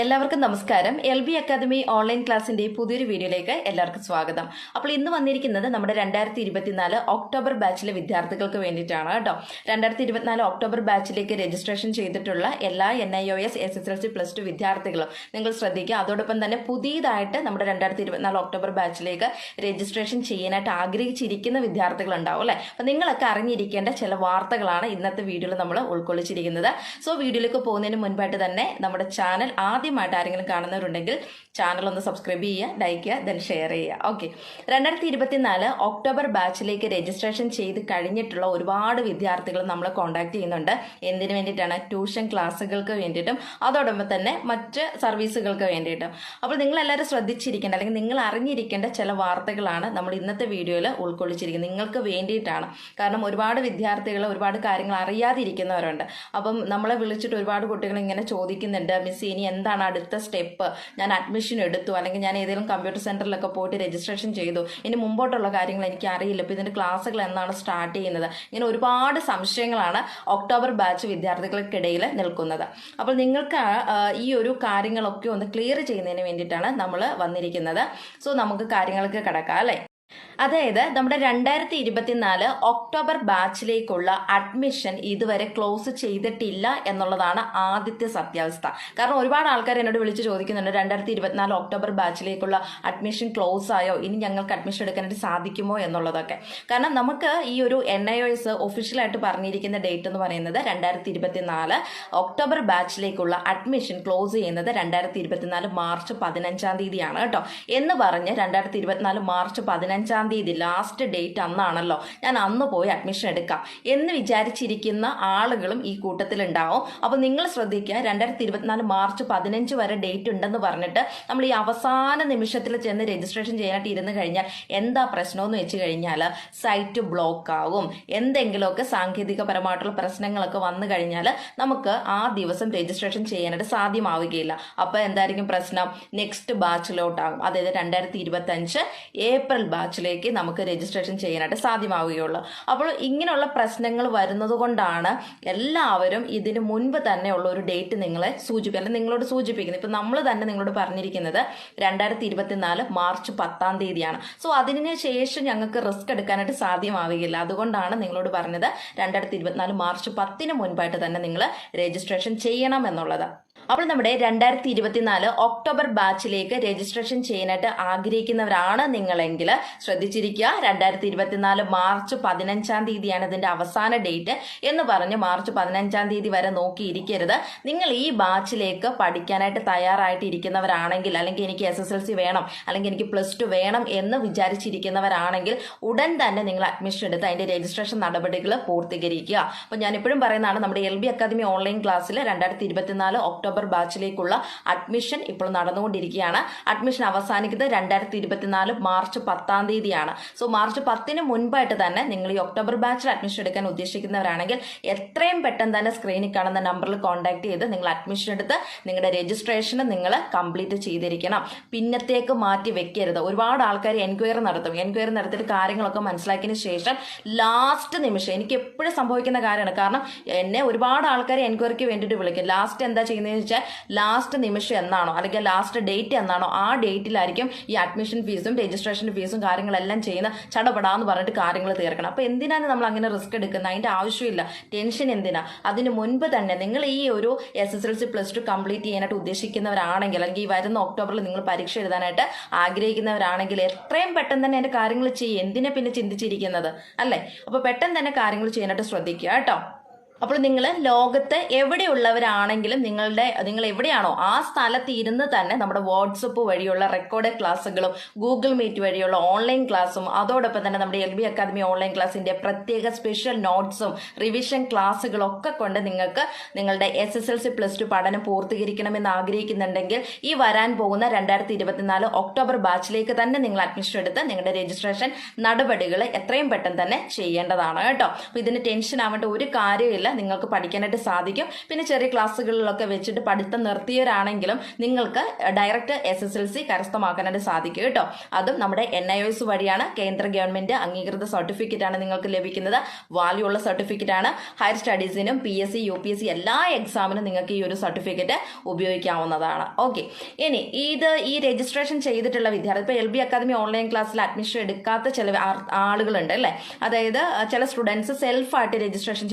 എല്ലാവർക്കും നമസ്കാരം. L B academy online ക്ലാസിന്റെ പുതിയൊരു വീഡിയോയിലേക്ക് എല്ലാവർക്കും സ്വാഗതം. അപ്പോൾ ഇന്ന് വന്നിരിക്കുന്നത് നമ്മുടെ രണ്ടായിരത്തി ഇരുപത്തിനാല് ഒക്ടോബർ ബാച്ചിലെ വിദ്യാർത്ഥികൾക്ക് വേണ്ടിയിട്ടാണ് കേട്ടോ. രണ്ടായിരത്തി ഇരുപത്തിനാല് ഒക്ടോബർ ബാച്ചിലേക്ക് രജിസ്ട്രേഷൻ ചെയ്തിട്ടുള്ള എല്ലാ N I O S S S L C plus two വിദ്യാർത്ഥികളും നിങ്ങൾ ശ്രദ്ധിക്കുക. അതോടൊപ്പം തന്നെ പുതിയതായിട്ട് നമ്മുടെ രണ്ടായിരത്തി ഇരുപത്തിനാല് ഒക്ടോബർ ബാച്ചിലേക്ക് രജിസ്ട്രേഷൻ ചെയ്യാനായിട്ട് ആഗ്രഹിച്ചിരിക്കുന്ന വിദ്യാർത്ഥികൾ ഉണ്ടാവും അല്ലേ? അപ്പം നിങ്ങളൊക്കെ അറിഞ്ഞിരിക്കേണ്ട ചില വാർത്തകളാണ് ഇന്നത്തെ വീഡിയോയിൽ നമ്മൾ ഉൾക്കൊള്ളിച്ചിരിക്കുന്നത്. സോ വീഡിയോയിലേക്ക് പോകുന്നതിന് മുൻപായിട്ട് തന്നെ നമ്മുടെ ചാനൽ ആദ്യമായിട്ട് ആരെങ്കിലും കാണുന്നവരുണ്ടെങ്കിൽ ചാനൽ ഒന്ന് സബ്സ്ക്രൈബ് ചെയ്യുക ലൈക്ക് ചെയ്യുക ദെൻ ഷെയർ ചെയ്യുക. ഓക്കെ രണ്ടായിരത്തി ഇരുപത്തിനാല് ഒക്ടോബർ ബാച്ചിലേക്ക് രജിസ്ട്രേഷൻ ചെയ്ത് കഴിഞ്ഞിട്ടുള്ള ഒരുപാട് വിദ്യാർത്ഥികൾ നമ്മൾ കോൺടാക്ട് ചെയ്യുന്നുണ്ട്. എന്തിനു വേണ്ടിയിട്ടാണ്? ട്യൂഷൻ ക്ലാസ്സുകൾക്ക് വേണ്ടിയിട്ടും അതോടൊപ്പം തന്നെ മറ്റ് സർവീസുകൾക്ക് വേണ്ടിയിട്ടും. അപ്പോൾ നിങ്ങൾ എല്ലാവരും ശ്രദ്ധിച്ചിരിക്കേണ്ട അല്ലെങ്കിൽ നിങ്ങൾ അറിഞ്ഞിരിക്കേണ്ട ചില വാർത്തകളാണ് നമ്മൾ ഇന്നത്തെ വീഡിയോയിൽ ഉൾക്കൊള്ളിച്ചിരിക്കുന്നത്. നിങ്ങൾക്ക് വേണ്ടിയിട്ടാണ്. കാരണം ഒരുപാട് വിദ്യാർത്ഥികൾ ഒരുപാട് കാര്യങ്ങൾ അറിയാതിരിക്കുന്നവരുണ്ട്. അപ്പം നമ്മളെ വിളിച്ചിട്ട് ഒരുപാട് കുട്ടികൾ ഇങ്ങനെ ചോദിക്കുന്നുണ്ട് മിസ് ഇനി എന്താണ് അടുത്ത സ്റ്റെപ്പ്? ഞാൻ അഡ്മിഷൻ എടുത്തു. അല്ലെങ്കിൽ ഞാൻ ഏതെങ്കിലും കമ്പ്യൂട്ടർ സെന്ററിലൊക്കെ പോയിട്ട് രജിസ്ട്രേഷൻ ചെയ്തു. ഇനി മുമ്പോട്ടുള്ള കാര്യങ്ങൾ എനിക്ക് അറിയില്ല. ഇപ്പോൾ ഇതിന്റെ ക്ലാസ്സുകൾ എന്നാണ് സ്റ്റാർട്ട് ചെയ്യുന്നത്. ഇങ്ങനെ ഒരുപാട് സംശയങ്ങളാണ് ഒക്ടോബർ ബാച്ച് വിദ്യാർത്ഥികൾക്കിടയിൽ നിൽക്കുന്നത്. അപ്പോൾ നിങ്ങൾക്ക് ഈ ഒരു കാര്യങ്ങളൊക്കെ ഒന്ന് ക്ലിയർ ചെയ്യുന്നതിന് വേണ്ടിയിട്ടാണ് നമ്മൾ വന്നിരിക്കുന്നത്. സോ നമുക്ക് കാര്യങ്ങൾക്ക് കിടക്കാം അല്ലേ? അതായത് നമ്മുടെ രണ്ടായിരത്തി ഇരുപത്തിനാല് ഒക്ടോബർ ബാച്ചിലേക്കുള്ള അഡ്മിഷൻ ഇതുവരെ ക്ലോസ് ചെയ്തിട്ടില്ല എന്നുള്ളതാണ് ആദ്യത്തെ സത്യാവസ്ഥ. കാരണം ഒരുപാട് ആൾക്കാർ എന്നോട് വിളിച്ച് ചോദിക്കുന്നുണ്ട് രണ്ടായിരത്തി ഇരുപത്തിനാല് ഒക്ടോബർ ബാച്ചിലേക്കുള്ള അഡ്മിഷൻ ക്ലോസ് ആയോ? ഇനി ഞങ്ങൾക്ക് അഡ്മിഷൻ എടുക്കാനായിട്ട് സാധിക്കുമോ എന്നുള്ളതൊക്കെ. കാരണം നമുക്ക് ഈ ഒരു എൻ ഐ എസ് ഒഫീഷ്യലായിട്ട് പറഞ്ഞിരിക്കുന്ന ഡേറ്റ് എന്ന് പറയുന്നത് രണ്ടായിരത്തി ഇരുപത്തിനാല് ഒക്ടോബർ ബാച്ചിലേക്കുള്ള അഡ്മിഷൻ ക്ലോസ് ചെയ്യുന്നത് രണ്ടായിരത്തി ഇരുപത്തിനാല് മാർച്ച് പതിനഞ്ചാം തീയതിയാണ് കേട്ടോ. എന്ന് പറഞ്ഞ് രണ്ടായിരത്തി ഇരുപത്തിനാല് മാർച്ച് പതിനഞ്ചാം തീയതി ലാസ്റ്റ് ഡേറ്റ് അന്നാണല്ലോ. ഞാൻ അന്ന് പോയി അഡ്മിഷൻ എടുക്കാം. എന്ന് വിചാരിച്ചിരിക്കുന്ന ആളുകളും ഈ കൂട്ടത്തിലുണ്ടാവും. അപ്പോൾ നിങ്ങൾ ശ്രദ്ധിക്കുക രണ്ടായിരത്തി ഇരുപത്തിനാല് മാർച്ച് പതിനഞ്ച് വരെ ഡേറ്റ് ഉണ്ടെന്ന് പറഞ്ഞിട്ട് നമ്മൾ ഈ അവസാന നിമിഷത്തിൽ ചെന്ന് രജിസ്ട്രേഷൻ ചെയ്യാനായിട്ട് ഇരുന്ന് കഴിഞ്ഞാൽ എന്താ പ്രശ്നമെന്ന് വെച്ച് കഴിഞ്ഞാൽ സൈറ്റ് ബ്ലോക്ക് ആവും എന്തെങ്കിലുമൊക്കെ സാങ്കേതികപരമായിട്ടുള്ള പ്രശ്നങ്ങളൊക്കെ വന്നു കഴിഞ്ഞാൽ നമുക്ക് ആ ദിവസം രജിസ്ട്രേഷൻ ചെയ്യാനായിട്ട് സാധ്യമാവുകയില്ല. അപ്പോൾ എന്തായിരിക്കും പ്രശ്നം? നെക്സ്റ്റ് ബാച്ചിലോട്ടാകും അതായത് രണ്ടായിരത്തി ഇരുപത്തഞ്ച് ഏപ്രിൽ ഏപ്രിൽ ബാച്ചിലേക്ക് നമുക്ക് രജിസ്ട്രേഷൻ ചെയ്യാനായിട്ട് സാധ്യമാവുകയുള്ളൂ. അപ്പോൾ ഇങ്ങനെയുള്ള പ്രശ്നങ്ങൾ വരുന്നത് കൊണ്ടാണ് എല്ലാവരും ഇതിന് മുൻപ് തന്നെ ഉള്ള ഒരു ഡേറ്റ് നിങ്ങളെ സൂചിപ്പിക്കുക അല്ലെങ്കിൽ നിങ്ങളോട് സൂചിപ്പിക്കുന്നത്. ഇപ്പം നമ്മൾ തന്നെ നിങ്ങളോട് പറഞ്ഞിരിക്കുന്നത് രണ്ടായിരത്തി ഇരുപത്തിനാല് മാർച്ച് പത്താം തീയതിയാണ്. സോ അതിന് ശേഷം ഞങ്ങൾക്ക് റിസ്ക് എടുക്കാനായിട്ട് സാധ്യമാവുകയില്ല. അതുകൊണ്ടാണ് നിങ്ങളോട് പറഞ്ഞത് രണ്ടായിരത്തി ഇരുപത്തിനാല് മാർച്ച് പത്തിന് മുൻപായിട്ട് തന്നെ നിങ്ങൾ രജിസ്ട്രേഷൻ ചെയ്യണം എന്നുള്ളത്. അപ്പോൾ നമ്മുടെ രണ്ടായിരത്തി ഇരുപത്തിനാല് ഒക്ടോബർ ബാച്ചിലേക്ക് രജിസ്ട്രേഷൻ ചെയ്യാനായിട്ട് ആഗ്രഹിക്കുന്നവരാണ് നിങ്ങളെങ്കിൽ ശ്രദ്ധിച്ചിരിക്കുക. രണ്ടായിരത്തി ഇരുപത്തിനാല് മാർച്ച് പതിനഞ്ചാം തീയതിയാണ് ഇതിന്റെ അവസാന ഡേറ്റ് എന്ന് പറഞ്ഞ് മാർച്ച് പതിനഞ്ചാം തീയതി വരെ നോക്കിയിരിക്കരുത്. നിങ്ങൾ ഈ ബാച്ചിലേക്ക് പഠിക്കാനായിട്ട് തയ്യാറായിട്ട് ഇരിക്കുന്നവരാണെങ്കിൽ അല്ലെങ്കിൽ എനിക്ക് എസ് എസ് എൽ സി വേണം അല്ലെങ്കിൽ എനിക്ക് പ്ലസ് ടു വേണം എന്ന് വിചാരിച്ചിരിക്കുന്നവരാണെങ്കിൽ ഉടൻ തന്നെ നിങ്ങൾ അഡ്മിഷൻ എടുത്ത് അതിന്റെ രജിസ്ട്രേഷൻ നടപടികൾ പൂർത്തീകരിക്കുക. അപ്പോൾ ഞാൻ എപ്പോഴും പറയുന്നതാണ് നമ്മുടെ എൽ ബി അക്കാദമി ഓൺലൈൻ ക്ലാസ്സിൽ രണ്ടായിരത്തി ഇരുപത്തിനാല് ഒക്ടോബർ ബാച്ചിലേക്കുള്ള അഡ്മിഷൻ ഇപ്പോൾ നടന്നുകൊണ്ടിരിക്കുകയാണ്. അഡ്മിഷൻ അവസാനിക്കുന്നത് രണ്ടായിരത്തി ഇരുപത്തിനാല് മാർച്ച് പത്താം തീയതിയാണ്. സോ മാർച്ച് പത്തിന് മുൻപായിട്ട് തന്നെ നിങ്ങൾ ഈ ഒക്ടോബർ ബാച്ചിൽ അഡ്മിഷൻ എടുക്കാൻ ഉദ്ദേശിക്കുന്നവരാണെങ്കിൽ എത്രയും പെട്ടെന്ന് തന്നെ സ്ക്രീനിൽ കാണുന്ന നമ്പറിൽ കോൺടാക്ട് ചെയ്ത് നിങ്ങൾ അഡ്മിഷൻ എടുത്ത് നിങ്ങളുടെ രജിസ്ട്രേഷൻ നിങ്ങൾ കംപ്ലീറ്റ് ചെയ്തിരിക്കണം. പിന്നത്തേക്ക് മാറ്റി വെക്കരുത്. ഒരുപാട് ആൾക്കാർ എൻക്വയറി നടത്തും. എൻക്വയറി നടത്തിയിട്ട് കാര്യങ്ങളൊക്കെ മനസ്സിലാക്കിയതിന് ശേഷം ലാസ്റ്റ് നിമിഷം എനിക്ക് എപ്പോഴും സംഭവിക്കുന്ന കാര്യമാണ്. കാരണം എന്നെ ഒരുപാട് ആൾക്കാർ എൻക്വയറിക്ക് വേണ്ടിയിട്ട് വിളിക്കും. ലാസ്റ്റ് എന്താ ചെയ്യുന്നതെന്ന് വെച്ചാൽ ലാസ്റ്റ് നിമിഷം എന്നാണോ അല്ലെങ്കിൽ ലാസ്റ്റ് ഡേറ്റ് എന്നാണോ ആ ഡേറ്റിലായിരിക്കും ഈ അഡ്മിഷൻ ഫീസും രജിസ്ട്രേഷൻ ഫീസും കാര്യങ്ങളെല്ലാം ചെയ്യുന്ന ചടപടാന്ന് പറഞ്ഞിട്ട് കാര്യങ്ങൾ തീർക്കണം. അപ്പോൾ എന്തിനാണ് നമ്മൾ അങ്ങനെ റിസ്ക് എടുക്കുന്നത്? അതിന്റെ ആവശ്യമില്ല. ടെൻഷൻ എന്തിനാ? അതിന് മുൻപ് തന്നെ നിങ്ങൾ ഈ ഒരു S S L C plus two complete ചെയ്യാനായിട്ട് ഉദ്ദേശിക്കുന്നവരാണെങ്കിൽ അല്ലെങ്കിൽ ഈ വരുന്ന ഒക്ടോബറിൽ നിങ്ങൾ പരീക്ഷ എഴുതാനായിട്ട് ആഗ്രഹിക്കുന്നവരാണെങ്കിൽ എത്രയും പെട്ടെന്ന് തന്നെ എന്റെ കാര്യങ്ങൾ ചെയ്യും. എന്തിനെ പിന്നെ ചിന്തിച്ചിരിക്കുന്നത്? അല്ലേ? അപ്പോൾ പെട്ടെന്ന് തന്നെ കാര്യങ്ങൾ ചെയ്യാനായിട്ട് ശ്രദ്ധിക്കുക കേട്ടോ. അപ്പോൾ നിങ്ങൾ ലോകത്ത് എവിടെയുള്ളവരാണെങ്കിലും നിങ്ങളുടെ നിങ്ങൾ എവിടെയാണോ ആ സ്ഥലത്ത് ഇരുന്ന് തന്നെ നമ്മുടെ വാട്സപ്പ് വഴിയുള്ള റെക്കോർഡ് ക്ലാസ്സുകളും ഗൂഗിൾ മീറ്റ് വഴിയുള്ള ഓൺലൈൻ ക്ലാസ്സും അതോടൊപ്പം തന്നെ നമ്മുടെ എൽ ബി അക്കാദമി ഓൺലൈൻ ക്ലാസ്സിന്റെ പ്രത്യേക സ്പെഷ്യൽ നോട്ട്സും റിവിഷൻ ക്ലാസ്സുകളും ഒക്കെ കൊണ്ട് നിങ്ങൾക്ക് നിങ്ങളുടെ S S L C plus two പഠനം പൂർത്തീകരിക്കണമെന്ന് ആഗ്രഹിക്കുന്നുണ്ടെങ്കിൽ ഈ വരാൻ പോകുന്ന രണ്ടായിരത്തി ഇരുപത്തിനാല് ഒക്ടോബർ ബാച്ചിലേക്ക് തന്നെ നിങ്ങൾ അഡ്മിഷൻ എടുത്ത് നിങ്ങളുടെ രജിസ്ട്രേഷൻ നടപടികൾ എത്രയും പെട്ടെന്ന് തന്നെ ചെയ്യേണ്ടതാണ് കേട്ടോ. അപ്പോൾ ഇതിന് ടെൻഷൻ ആവേണ്ട ഒരു കാര്യമില്ല നിങ്ങൾക്ക് പഠിക്കാനായിട്ട് സാധിക്കും. പിന്നെ ചെറിയ ക്ലാസ്സുകളിലൊക്കെ വെച്ചിട്ട് പഠിത്തം നിർത്തിയവരാണെങ്കിലും നിങ്ങൾക്ക് direct S S L C കരസ്ഥമാക്കാനായിട്ട് സാധിക്കും കേട്ടോ. അതും നമ്മുടെ എൻ ഐ എസ് വഴിയാണ്. കേന്ദ്ര ഗവൺമെന്റ് അംഗീകൃത സർട്ടിഫിക്കറ്റ് ആണ് നിങ്ങൾക്ക് ലഭിക്കുന്നത്. വാല്യൂ ഉള്ള സർട്ടിഫിക്കറ്റ് ആണ്. Higher സ്റ്റഡീസിനും P S C U P S C എല്ലാ എക്സാമിനും നിങ്ങൾക്ക് ഈ ഒരു സർട്ടിഫിക്കറ്റ് ഉപയോഗിക്കാവുന്നതാണ്. ഓക്കെ ഇനി ഇത് ഈ രജിസ്ട്രേഷൻ ചെയ്തിട്ടുള്ള വിദ്യാർത്ഥി ഇപ്പോൾ എൽ ബി അക്കാദമി ഓൺലൈൻ ക്ലാസ്സിൽ അഡ്മിഷൻ എടുക്കാത്ത ചില ആളുകളുണ്ട് അല്ലേ? അതായത് ചില സ്റ്റുഡൻസ് സെൽഫായിട്ട് രജിസ്ട്രേഷൻ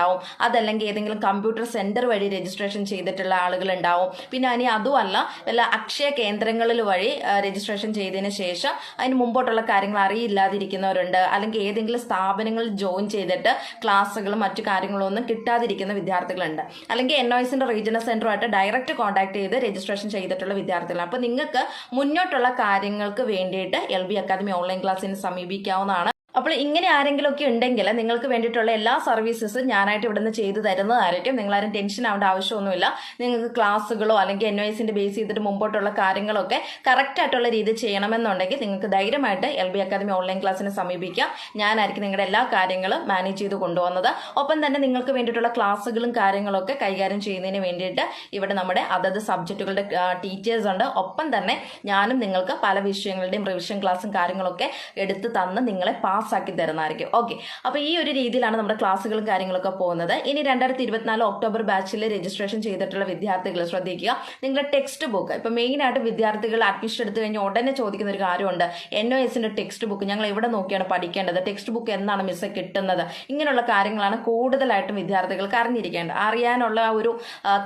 ചെയ്തിട്ടുള്ളവരുണ്ടാവും അതല്ലെങ്കിൽ ഏതെങ്കിലും കമ്പ്യൂട്ടർ സെന്റർ വഴി രജിസ്ട്രേഷൻ ചെയ്തിട്ടുള്ള ആളുകൾ ഉണ്ടാവും. പിന്നെ ഇനി അതുമല്ല വല്ല അക്ഷയ കേന്ദ്രങ്ങളിൽ വഴി രജിസ്ട്രേഷൻ ചെയ്തതിന് ശേഷം അതിന് മുമ്പോട്ടുള്ള കാര്യങ്ങൾ അറിയില്ലാതിരിക്കുന്നവരുണ്ട്. അല്ലെങ്കിൽ ഏതെങ്കിലും സ്ഥാപനങ്ങളിൽ ജോയിൻ ചെയ്തിട്ട് ക്ലാസ്സുകളും മറ്റു കാര്യങ്ങളും ഒന്നും കിട്ടാതിരിക്കുന്ന വിദ്യാർത്ഥികളുണ്ട്. അല്ലെങ്കിൽ എൻ ഒ എസിന്റെ റീജിയണൽ സെന്ററുമായിട്ട് ഡയറക്റ്റ് കോൺടാക്ട് ചെയ്ത് രജിസ്ട്രേഷൻ ചെയ്തിട്ടുള്ള വിദ്യാർത്ഥികളാണ്. അപ്പോൾ നിങ്ങൾക്ക് മുന്നോട്ടുള്ള കാര്യങ്ങൾക്ക് വേണ്ടിയിട്ട് എൽ ബി അക്കാദമി ഓൺലൈൻ ക്ലാസ്സിന് സമീപിക്കാവുന്നതാണ്. അപ്പോൾ ഇങ്ങനെ ആരെങ്കിലും ഒക്കെ ഉണ്ടെങ്കിൽ നിങ്ങൾക്ക് വേണ്ടിയിട്ടുള്ള എല്ലാ സർവീസസും ഞാനായിട്ട് ഇവിടുന്ന് ചെയ്തു തരുന്നതായിരിക്കും. നിങ്ങളാരും ടെൻഷൻ ആവേണ്ട ആവശ്യമൊന്നുമില്ല. നിങ്ങൾക്ക് ക്ലാസ്സുകളോ അല്ലെങ്കിൽ എൻ എസിന്റെ ബേസ് ചെയ്തിട്ട് മുമ്പോട്ടുള്ള കാര്യങ്ങളൊക്കെ കറക്റ്റ് ആയിട്ടുള്ള രീതിയിൽ ചെയ്യണമെന്നുണ്ടെങ്കിൽ നിങ്ങൾക്ക് ധൈര്യമായിട്ട് എൽ ബി അക്കാദമി ഓൺലൈൻ ക്ലാസ്സിനെ സമീപിക്കാം. ഞാനായിരിക്കും നിങ്ങളുടെ എല്ലാ കാര്യങ്ങളും മാനേജ് ചെയ്ത് കൊണ്ടുപോകുന്നത് ഒപ്പം തന്നെ നിങ്ങൾക്ക് വേണ്ടിയിട്ടുള്ള ക്ലാസ്സുകളും കാര്യങ്ങളൊക്കെ കൈകാര്യം ചെയ്യുന്നതിന് വേണ്ടിയിട്ട് ഇവിടെ നമ്മുടെ അതത് സബ്ജക്റ്റുകളുടെ ടീച്ചേഴ്സ് ഉണ്ട്. ഒപ്പം തന്നെ ഞാനും നിങ്ങൾക്ക് പല വിഷയങ്ങളുടെയും റിവിഷൻ ക്ലാസ്സും കാര്യങ്ങളൊക്കെ എടുത്ത് തന്ന് നിങ്ങളെ പാസ്സാക്കി തരുന്നതായിരിക്കും. ഓക്കെ അപ്പോൾ ഈ ഒരു രീതിയിലാണ് നമ്മുടെ ക്ലാസ്സുകളും കാര്യങ്ങളൊക്കെ പോകുന്നത്. ഇനി രണ്ടായിരത്തി ഇരുപത്തിനാല് ഒക്ടോബർ ബാച്ചിൽ രജിസ്ട്രേഷൻ ചെയ്തിട്ടുള്ള വിദ്യാർത്ഥികൾ ശ്രദ്ധിക്കുക. നിങ്ങളുടെ ടെക്സ്റ്റ് ബുക്ക് ഇപ്പോൾ മെയിനായിട്ട് വിദ്യാർത്ഥികൾ അഡ്മിഷൻ എടുത്തു കഴിഞ്ഞാൽ ഉടനെ ചോദിക്കുന്ന ഒരു കാര്യമുണ്ട്. എൻ ഒ എസിന്റെ ടെക്സ്റ്റ് ബുക്ക് ഞങ്ങൾ എവിടെ നോക്കിയാണ് പഠിക്കേണ്ടത്? ടെക്സ്റ്റ് ബുക്ക് എന്നാണ് മിസ് കിട്ടുന്നത്? ഇങ്ങനെയുള്ള കാര്യങ്ങളാണ് കൂടുതലായിട്ടും വിദ്യാർത്ഥികൾക്ക് അറിഞ്ഞിരിക്കേണ്ടത്. അറിയാനുള്ള ഒരു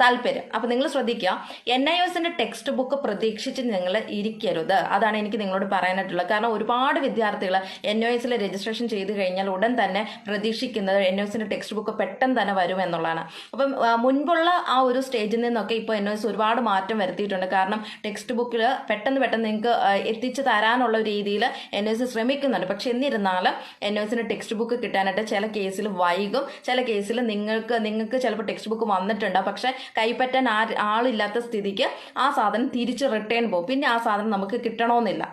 താല്പര്യം. അപ്പോൾ നിങ്ങൾ ശ്രദ്ധിക്കുക. എൻ ഐ എസിന്റെ ടെക്സ്റ്റ് ബുക്ക് പ്രതീക്ഷിച്ച് നിങ്ങൾ ഇരിക്കരുത്. അതാണ് എനിക്ക് നിങ്ങളോട് പറയാനായിട്ടുള്ളത്. കാരണം ഒരുപാട് വിദ്യാർത്ഥികൾ എൻ ഒ എസിൽ രജിസ്ട്രേഷൻ ചെയ്ത് കഴിഞ്ഞാൽ ഉടൻ തന്നെ പ്രതീക്ഷിക്കുന്നത് എൻ എസിന്റെ ടെക്സ്റ്റ് ബുക്ക് പെട്ടെന്ന് തന്നെ വരും എന്നുള്ളതാണ്. അപ്പം മുൻപുള്ള ആ ഒരു സ്റ്റേജിൽ നിന്നൊക്കെ ഇപ്പോൾ എൻ എസ് ഒരുപാട് മാറ്റം വരുത്തിയിട്ടുണ്ട്. കാരണം ടെക്സ്റ്റ് ബുക്കിൽ പെട്ടെന്ന് പെട്ടെന്ന് നിങ്ങൾക്ക് എത്തിച്ചു തരാനുള്ള രീതിയിൽ എൻ എസ് ശ്രമിക്കുന്നുണ്ട്. പക്ഷെ എന്നിരുന്നാലും എൻ എസിന് ടെക്സ്റ്റ് ബുക്ക് കിട്ടാനായിട്ട് ചില കേസിൽ വൈകും. ചില കേസിൽ നിങ്ങൾക്ക് നിങ്ങൾക്ക് ചിലപ്പോൾ ടെക്സ്റ്റ് ബുക്ക് വന്നിട്ടുണ്ട്. പക്ഷെ കൈപ്പറ്റാൻ ആ ആളില്ലാത്ത സ്ഥിതിക്ക് ആ സാധനം തിരിച്ച് റിട്ടേൺ പോകും. പിന്നെ ആ സാധനം നമുക്ക് കിട്ടണമെന്നില്ല.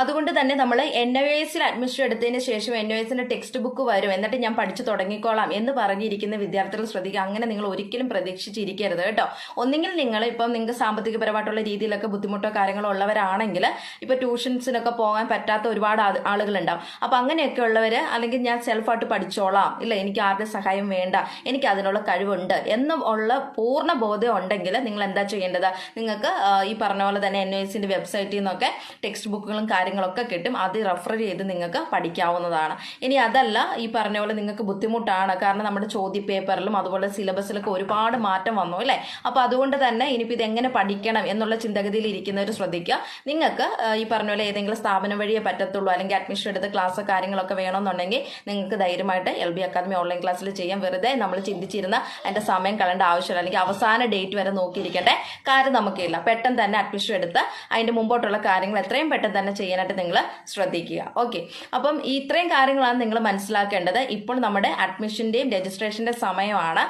അതുകൊണ്ട് തന്നെ നമ്മൾ എൻ ഒ എസിൽ അഡ്മിഷൻ എടുത്തതിന് ശേഷം എൻ ഒ എസിന്റെ ടെക്സ്റ്റ് ബുക്ക് വരും. എന്നിട്ട് ഞാൻ പഠിച്ചു തുടങ്ങിക്കോളാം എന്ന് പറഞ്ഞിരിക്കുന്ന വിദ്യാർത്ഥികൾ ശ്രദ്ധിക്കുക. അങ്ങനെ നിങ്ങൾ ഒരിക്കലും പ്രതീക്ഷിച്ചിരിക്കരുത് കേട്ടോ. ഒന്നെങ്കിൽ നിങ്ങൾ ഇപ്പം നിങ്ങൾക്ക് സാമ്പത്തികപരമായിട്ടുള്ള രീതിയിലൊക്കെ ബുദ്ധിമുട്ടോ കാര്യങ്ങളോ ഉള്ളവരാണെങ്കിൽ ഇപ്പൊ ട്യൂഷൻസിനൊക്കെ പോകാൻ പറ്റാത്ത ഒരുപാട് ആളുകളുണ്ടാവും. അപ്പൊ അങ്ങനെയൊക്കെ ഉള്ളവർ അല്ലെങ്കിൽ ഞാൻ സെൽഫായിട്ട് പഠിച്ചോളാം. ഇല്ല എനിക്ക് ആരുടെ സഹായം വേണ്ട. എനിക്ക് അതിനുള്ള കഴിവുണ്ട് എന്നും ഉള്ള പൂർണ ബോധ്യം ഉണ്ടെങ്കിൽ നിങ്ങൾ എന്താ ചെയ്യേണ്ടത്? നിങ്ങൾക്ക് ഈ പറഞ്ഞ പോലെ തന്നെ എൻ ഒ എസിന്റെ വെബ്സൈറ്റിൽ നിന്നൊക്കെ ടെക്സ്റ്റ് ബുക്കുകളും കാര്യങ്ങളൊക്കെ കിട്ടും. അത് റെഫർ ചെയ്ത് നിങ്ങൾക്ക് പഠിക്കാവുന്നതാണ്. ഇനി അതല്ല ഈ പറഞ്ഞ പോലെ നിങ്ങൾക്ക് ബുദ്ധിമുട്ടാണ്. കാരണം നമ്മുടെ ചോദ്യ പേപ്പറിലും അതുപോലെ സിലബസിലൊക്കെ ഒരുപാട് മാറ്റം വന്നു അല്ലേ? അപ്പോൾ അതുകൊണ്ട് തന്നെ ഇനിയിപ്പോൾ ഇത് എങ്ങനെ പഠിക്കണം എന്നുള്ള ചിന്തഗതിയിൽ ഇരിക്കുന്നവർ ശ്രദ്ധിക്കുക. നിങ്ങൾക്ക് ഈ പറഞ്ഞ പോലെ ഏതെങ്കിലും സ്ഥാപനം വഴിയേ പറ്റത്തുള്ളൂ അല്ലെങ്കിൽ അഡ്മിഷൻ എടുത്ത് ക്ലാസ് കാര്യങ്ങളൊക്കെ വേണമെന്നുണ്ടെങ്കിൽ നിങ്ങൾക്ക് ധൈര്യമായിട്ട് എൽ ബി അക്കാദമി ഓൺലൈൻ ക്ലാസ്സിൽ ചെയ്യാം. വെറുതെ നമ്മൾ ചിന്തിച്ചിരുന്ന അതിന്റെ സമയം കളയേണ്ട ആവശ്യമില്ല. അല്ലെങ്കിൽ അവസാന ഡേറ്റ് വരെ നോക്കിയിരിക്കട്ടെ. കാര്യം നമുക്കില്ല. പെട്ടെന്ന് തന്നെ അഡ്മിഷൻ എടുത്ത് അതിന്റെ മുമ്പോട്ടുള്ള കാര്യങ്ങൾ എത്രയും പെട്ടെന്ന് തന്നെ ചെയ്യാനായിട്ട് നിങ്ങൾ ശ്രദ്ധിക്കുക. ഓക്കെ അപ്പം ഇത്രയും കാര്യങ്ങളാണ് നിങ്ങൾ മനസ്സിലാക്കേണ്ടത്. ഇപ്പോൾ നമ്മുടെ അഡ്മിഷന്റെയും രജിസ്ട്രേഷന്റെ സമയമാണ്.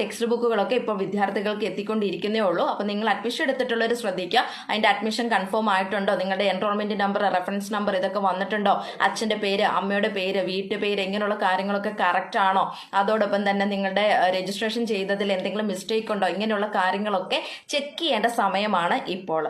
ടെക്സ്റ്റ് ബുക്കുകളൊക്കെ ഇപ്പോൾ വിദ്യാർത്ഥികൾക്ക് എത്തിക്കൊണ്ടിരിക്കുന്നേ ഉള്ളൂ. അപ്പോൾ നിങ്ങൾ അഡ്മിഷൻ എടുത്തിട്ടുള്ളവർ ശ്രദ്ധിക്കുക. അതിന്റെ അഡ്മിഷൻ കൺഫേം ആയിട്ടുണ്ടോ? നിങ്ങളുടെ എൻറോൾമെന്റ് നമ്പർ റെഫറൻസ് നമ്പർ ഇതൊക്കെ വന്നിട്ടുണ്ടോ? അച്ഛന്റെ പേര് അമ്മയുടെ പേര് വീട്ടു പേര് ഇങ്ങനെയുള്ള കാര്യങ്ങളൊക്കെ കറക്റ്റ് ആണോ? അതോടൊപ്പം തന്നെ നിങ്ങളുടെ രജിസ്ട്രേഷൻ ചെയ്തതിൽ എന്തെങ്കിലും മിസ്റ്റേക്ക് ഉണ്ടോ? ഇങ്ങനെയുള്ള കാര്യങ്ങളൊക്കെ ചെക്ക് ചെയ്യേണ്ട സമയമാണ് ഇപ്പോൾ.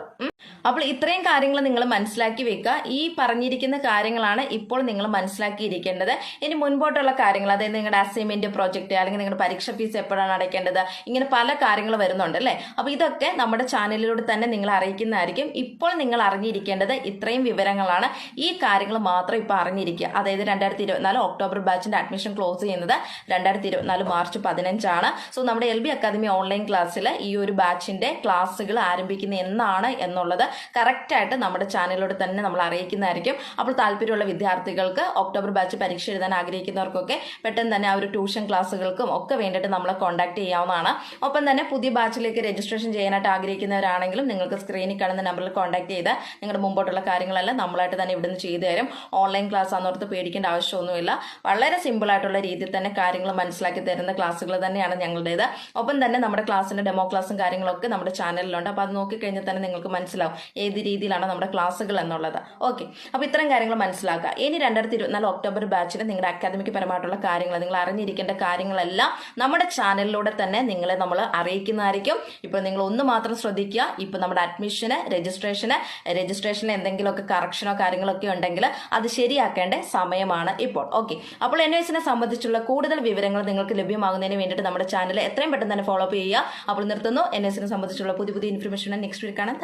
അപ്പോൾ ഇത്രയും കാര്യങ്ങൾ നിങ്ങൾ മനസ്സിലാക്കി വെക്കുക. ഈ പറഞ്ഞിരിക്കുന്ന കാര്യങ്ങളാണ് ഇപ്പോൾ നിങ്ങൾ മനസ്സിലാക്കിയിരിക്കേണ്ടത്. ഇനി മുൻപോട്ടുള്ള കാര്യങ്ങൾ അതായത് നിങ്ങളുടെ അസൈൻമെന്റ് പ്രോജക്റ്റ് അല്ലെങ്കിൽ നിങ്ങളുടെ പരീക്ഷ ഫീസ് എപ്പോഴാണ് അടയ്ക്കേണ്ടത് ഇങ്ങനെ പല കാര്യങ്ങൾ വരുന്നുണ്ട് അല്ലേ? അപ്പോൾ ഇതൊക്കെ നമ്മുടെ ചാനലിലൂടെ തന്നെ നിങ്ങൾ അറിയിക്കുന്നതായിരിക്കും. ഇപ്പോൾ നിങ്ങൾ അറിഞ്ഞിരിക്കേണ്ടത് ഇത്രയും വിവരങ്ങളാണ്. ഈ കാര്യങ്ങൾ മാത്രം ഇപ്പൊ അറിഞ്ഞിരിക്കുക. അതായത് രണ്ടായിരത്തി ഇരുപത്തിനാല് ഒക്ടോബർ ബാച്ചിന്റെ അഡ്മിഷൻ ക്ലോസ് ചെയ്യുന്നത് രണ്ടായിരത്തി ഇരുപത്തിനാല് മാർച്ച് പതിനഞ്ചാണ്. സോ നമ്മുടെ എൽ ബി അക്കാദമി ഓൺലൈൻ ക്ലാസ്സിൽ ഈ ഒരു ബാച്ചിന്റെ ക്ലാസ്സുകൾ ആരംഭിക്കുന്ന എന്നാണ് എന്നുള്ളത് കറക്റ്റായിട്ട് നമ്മുടെ ചാനലിലൂടെ തന്നെ നമ്മൾ അറിയിക്കുന്നതായിരിക്കും. അപ്പോൾ താല്പര്യമുള്ള വിദ്യാർത്ഥികൾക്ക് ഒക്ടോബർ ബാച്ച് പരീക്ഷ എഴുതാൻ ആഗ്രഹിക്കുന്നവർക്കൊക്കെ പെട്ടെന്ന് തന്നെ ആ ഒരു ട്യൂഷൻ ക്ലാസ്സുകൾക്കും ഒക്കെ വേണ്ടിയിട്ട് നമ്മളെ കോൺടാക്ട് ചെയ്യാവുന്നതാണ്. ഒപ്പം തന്നെ പുതിയ ബാച്ചിലേക്ക് രജിസ്ട്രേഷൻ ചെയ്യാനായിട്ട് ആഗ്രഹിക്കുന്നവരാണെങ്കിലും നിങ്ങൾക്ക് സ്ക്രീനിൽ കാണുന്ന നമ്പറിൽ കോൺടാക്ട് ചെയ്ത് നിങ്ങളുടെ മുമ്പോട്ടുള്ള കാര്യങ്ങളെല്ലാം നമ്മളായിട്ട് തന്നെ ഇവിടുന്ന് ചെയ്തു തരും. ഓൺലൈൻ ക്ലാസ് ആണെന്നോർത്ത് പേടിക്കേണ്ട ആവശ്യമൊന്നുമില്ല. വളരെ സിമ്പിളായിട്ടുള്ള രീതിയിൽ തന്നെ കാര്യങ്ങൾ മനസ്സിലാക്കി തരുന്ന ക്ലാസ്സുകൾ തന്നെയാണ് ഞങ്ങളുടേത്. ഒപ്പം തന്നെ നമ്മുടെ ക്ലാസ്സിന്റെ ഡെമോ ക്ലാസ്സും കാര്യങ്ങളൊക്കെ നമ്മുടെ ചാനലിലുണ്ട് അപ്പോൾ അത് നോക്കിക്കഴിഞ്ഞാൽ തന്നെ നിങ്ങൾക്ക് മനസ്സിലാവും. ഏത് രീതിയിലാണ് നമ്മുടെ ക്ലാസ്സുകൾ എന്നുള്ളത്. ഓക്കെ അപ്പോൾ ഇത്തരം കാര്യങ്ങൾ മനസ്സിലാക്കുക. ഇനി രണ്ടായിരത്തി ഇരുപത്തിനാല് ഒക്ടോബർ ബാച്ചിൽ നിങ്ങളുടെ അക്കാദമിക് പരമായിട്ടുള്ള കാര്യങ്ങൾ നിങ്ങൾ അറിഞ്ഞിരിക്കേണ്ട കാര്യങ്ങളെല്ലാം നമ്മുടെ ചാനലിലൂടെ തന്നെ നിങ്ങളെ നമ്മൾ അറിയിക്കുന്നതായിരിക്കും. ഇപ്പോൾ നിങ്ങൾ ഒന്ന് മാത്രം ശ്രദ്ധിക്കുക. ഇപ്പോൾ നമ്മുടെ അഡ്മിഷന് രജിസ്ട്രേഷന് രജിസ്ട്രേഷനിൽ എന്തെങ്കിലുമൊക്കെ കറക്ഷനോ കാര്യങ്ങളൊക്കെ ഉണ്ടെങ്കിൽ അത് ശരിയാക്കേണ്ട സമയമാണ് ഇപ്പോൾ. ഓക്കെ അപ്പോൾ എൻ എസിനെ സംബന്ധിച്ചുള്ള കൂടുതൽ വിവരങ്ങൾ നിങ്ങൾക്ക് ലഭ്യമാകുന്നതിന് വേണ്ടിയിട്ട് നമ്മുടെ ചാനൽ എത്രയും പെട്ടെന്ന് തന്നെ ഫോളോ അപ്പ് ചെയ്യുക. അപ്പോൾ നിർത്തുന്നു. എൻ എസിനെ സംബന്ധിച്ചുള്ള പുതിയ പുതിയ ഇൻഫർമേഷൻ നെക്സ്റ്റ് വീക്ക് കാണാം.